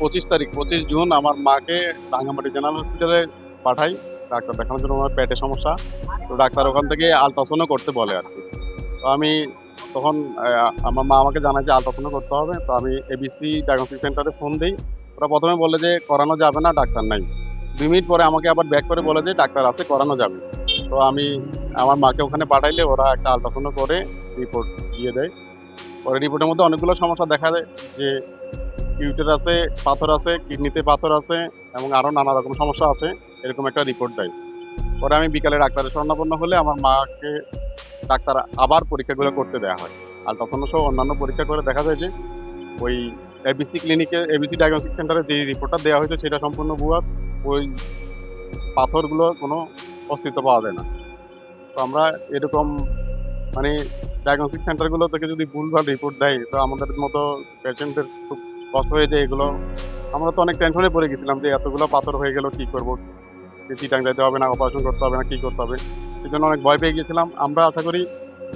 পঁচিশ তারিখ, পঁচিশ জুন আমার মাকে রাঙ্গামাটি জেনারেল হসপিটালে পাঠাই। ডাক্তার দেখানোর জন্য আমার পেটে সমস্যা। তো ডাক্তার ওখান থেকে আলট্রাসাউন্ডও করতে বলে আর কি। তো আমি তখন আমার মা আমাকে জানায় যে আলট্রাসাউন্ড করতে হবে। তো আমি এবিসি ডায়াগনস্টিক সেন্টারে ফোন দিই। ওরা প্রথমে বলে যে, করানো যাবে না, ডাক্তার নাই। দুই মিনিট পরে আমাকে আবার ব্যাক করে বলে যে, ডাক্তার আছে, করানো যাবে। তো আমি আমার মাকে ওখানে পাঠাইলে ওরা একটা আলট্রাসাউন্ড করে রিপোর্ট দিয়ে দেয়। পরে রিপোর্টের মধ্যে অনেকগুলো সমস্যা দেখা দেয় যে ইউটের আছে, পাথর আছে, কিডনিতে পাথর আছে, এবং আরও নানা রকম সমস্যা আছে, এরকম একটা রিপোর্ট দেয়। পরে আমি বিকালে ডাক্তারের স্বর্ণাপন্ন হলে আমার মাকে ডাক্তার আবার পরীক্ষাগুলো করতে দেওয়া হয়। আলট্রাসাউন্ড সহ অন্যান্য পরীক্ষা করে দেখা যায় যে, ওই এবিসি ক্লিনিকে এবিসি ডায়াগনস্টিক সেন্টারে যে রিপোর্টটা দেওয়া হয়েছে সেটা সম্পূর্ণ ভুয়া, ওই পাথরগুলো কোনো অস্তিত্ব পাওয়া যায় না। তো আমরা এরকম মানে ডায়াগনস্টিক সেন্টারগুলো থেকে যদি ভুলভাল রিপোর্ট দেয়, তো আমাদের মতো পেশেন্টদের খুব কষ্ট হয়ে যায় এগুলো, আমরা তো অনেক টেনশনে পড়ে গেছিলাম যে এতগুলো পাথর হয়ে গেল, কি করব? চিটাং যেতে হবে না অপারেশন করতে হবে না, কি করতে হবে? এই জন্য অনেক ভয় পেয়ে গেছিলাম। আমরা আশা করি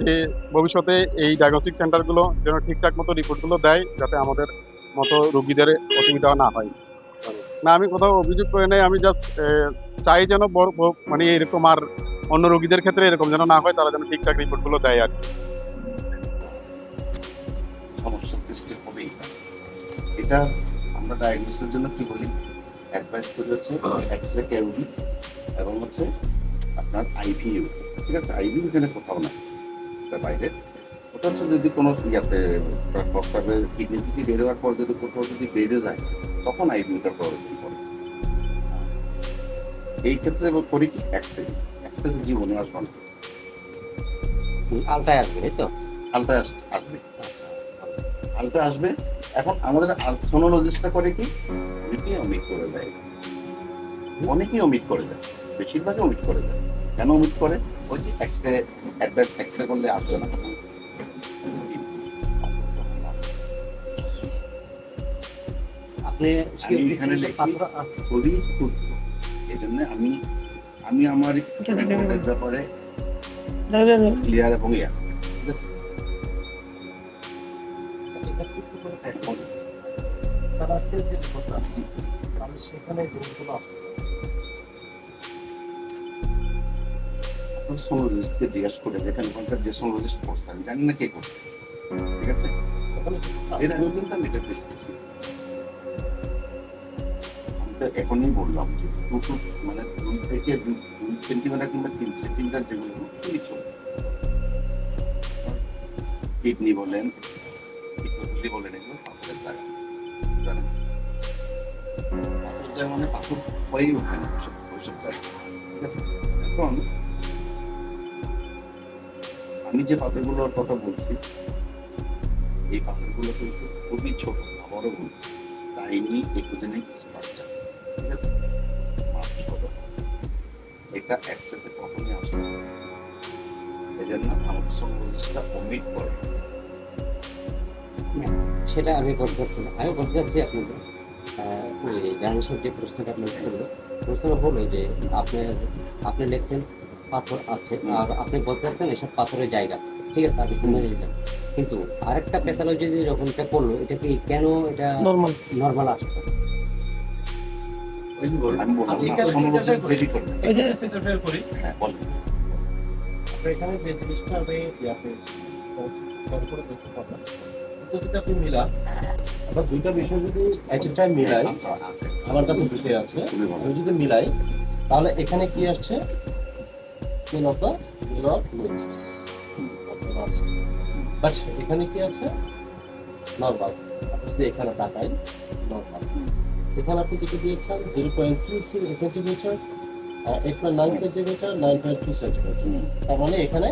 যে ভবিষ্যতে এই ডায়াগনস্টিক সেন্টারগুলো যেন ঠিকঠাক মতো রিপোর্টগুলো দেয়, যাতে আমাদের মতো রুগীদের অসুবিধা না হয়। না, আমি কোথাও অভিযোগ করে নেই, আমি জাস্ট চাই যেন মানে এরকম আর অন্য রোগীদের ক্ষেত্রে এরকম যেন না হয়, তারা যেন ঠিকঠাক রিপোর্টগুলো দেয় আর কি। সৃষ্টি হবেই। এটা আমরা ডায়াগনোসিসের জন্য কি বলি? অ্যাডভাইস করি হচ্ছে এক্স রে কেউডি এবং হচ্ছে আপনার আইভিইউ ঠিক আছে? আইভিইউ এখানে কোথাও না এটা বাইরে। ওটা হচ্ছে যদি কোনো ইয়াতে প্রস্তাবের কিডনি থেকে বেরোয়ার পর যদি কোথাও যদি বেড়ে যায় তখন আইভিউটা প্রয়োজন পড়ে। এই ক্ষেত্রে করি কি? এক্স রে এক্স রে জীবনে আসবে না। আলটায় আসবে তো? আলট্রা আসবে। আলট্রা আসবে। এখন আমাদের সোনোলজিস্টটা করে কি? অনেকেই অমিট করে যায় অনেকেই অমিট করে যায় বেশিরভাগই অমিট করে যায় কেন অমিট করে? ওই যে এক্সরে অ্যাডভাইস এক্সরে করলে আসবে না। আমি আমি আমার ব্যাপারে ক্লিয়ার এবং ইয়া। ঠিক আছে? এটা একটু করে দেখুন। তারা আজকে যে আছে, তাহলে সেখানে আসবে। সোনোলজিস্টকে জিজ্ঞাসা করে যেখানে ওখানকার যে সোনোলজিস্ট করছে আমি জানি না কে করছে ঠিক আছে আগেও কিন্তু আমি এটা ফেস করছি এখনই বললাম যে দুটো মানে দুই থেকে দুই সেন্টিমিটার কিংবা তিন সেন্টিমিটার যেগুলো খুবই কিডনি বলেন বলেন এগুলো পাথরের জায়গা। জানেন? পাথরের জায়গা মানে পাথর হয়েই ওঠে না, ওইসব ওইসব জায়গা। ঠিক আছে? এখন আমি যে পাথরগুলোর কথা বলছি, এই পাথরগুলো কিন্তু খুবই ছোট, আবারও বলছি টাইনি একোজেনিক স্ট্রাকচার ঠিক আছে? এটা একসাথে কখনই আসবে। এই জন্য আমাদের সোনোলজিস্টটা অমিট করে। সেটা আমি বলতে পারছি না। আমি বলতে চাচ্ছি আপনাকে ওই জাহাঙ্গীর যে প্রশ্নটা আপনার করল প্রশ্নটা হলো যে আপনি আপনি লিখছেন পাথর আছে আর আপনি বলতে চাচ্ছেন এসব পাথরের জায়গা। ঠিক আছে আপনি শুনে নিলেন। কিন্তু আরেকটা প্যাথোলজি যখন এটা করল এটা কি কেন এটা নর্মাল নর্মাল আসবে যে এখানে যে জিনিসটা আমি আপনি মিলান। আমরা দুইটা বিষয় যদি এক টাইম মিলাই আছে আমার কাছে দুটোই আছে আমি যদি মিলাই তাহলে এখানে কি আসছে? স্কিন অফ দ্য আছে বাট এখানে কি আছে? নর্মাল। আপনি যদি এখানে তাকাই নর্মাল। এখানে আপনি যেটা দিয়েছেন zero point two centimetre eight point nine centimetre nine point two centimetre. তার মানে এখানে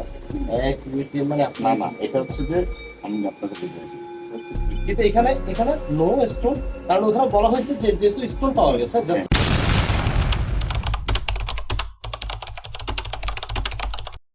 এক দুই তিন মানে না না এটা হচ্ছে যে আমি আপনাকে বুঝাই দিই। এটা হচ্ছে কি? কিন্তু এখানে এখানে নো স্টোন কারণ ওখানে বলা হয়েছে যে যেহেতু স্টোন পাওয়া গেছে জাস্ট